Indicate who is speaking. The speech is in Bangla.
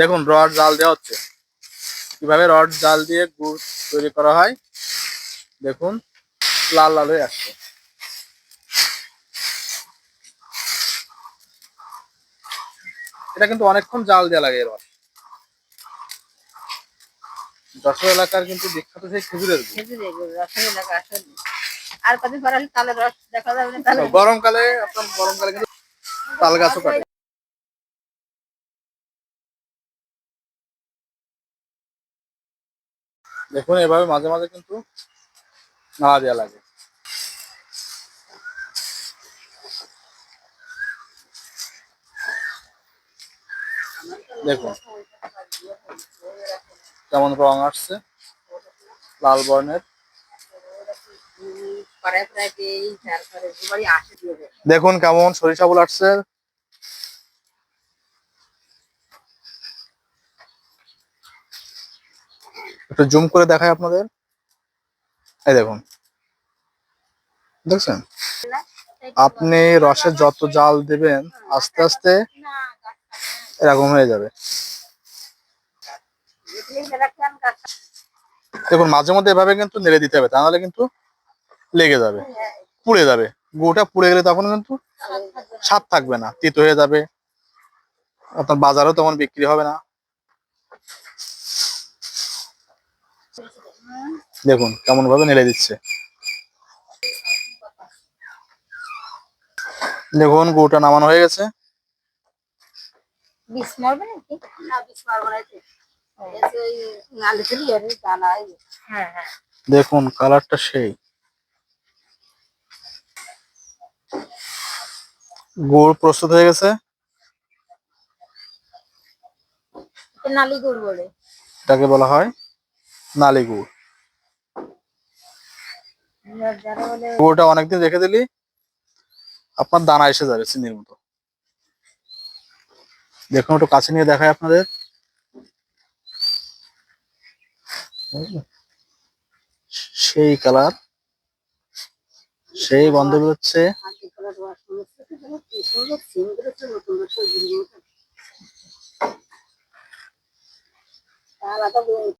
Speaker 1: দেখুন রড জাল দেওয়া হচ্ছে। কীভাবে রড জাল দিয়ে গুড় তৈরি করা হয় দেখুন লাল লাল হয়ে আসছে। এটা কিন্তু অনেকক্ষণ জাল দেওয়া লাগে এর রস যশোর এলাকার কিন্তু বিখ্যাত সেই খেজুরের।
Speaker 2: আর কদিন পর তালের রস দেখা যাবে
Speaker 1: গরমকালে আপনার গরমকালে কিন্তু তাল গাছও কাটে। দেখুন এভাবে মাঝে মাঝে কিন্তু নাড়া দেওয়া লাগে। দেখুন কেমন রং আসছে লাল বর্ণের। দেখুন কেমন সরিষা ফুল আসছে। একটু জুম করে দেখাই আপনাদের। এই দেখুন। দেখছেন? আপনি রসে যত জাল দেবেন, আস্তে আস্তে এরকম হয়ে যাবে। দেখুন, মাঝে মধ্যে এভাবে কিন্তু নেড়ে দিতে হবে তাহলে কিন্তু লেগে যাবে, পুড়ে যাবে। গুঁড়োটা পুড়ে গেলে তখন কিন্তু স্বাদ থাকবে না, তিত হয়ে যাবে। আপনার বাজারেও তখন বিক্রি হবে না। দেখুন কেমন ভাবে নেড়ে দিচ্ছে। দেখুন গুঁড়োটা নামানো হয়ে গেছে।
Speaker 2: হ্যাঁ হ্যাঁ।
Speaker 1: দেখুন কালারটা সেই। গুড় প্রস্তুত হয়ে গেছে।
Speaker 2: নালি গুড় বলে।
Speaker 1: এটাকে বলা হয় নালি গুড়। গুড়টা অনেকদিন রেখে দিলি, আপনার দানা এসে যাবে চিনির মতো। দেখুন একটু কাছে নিয়ে দেখায় আপনাদের। সেই কালার, সেই গন্ধ বেরোচ্ছে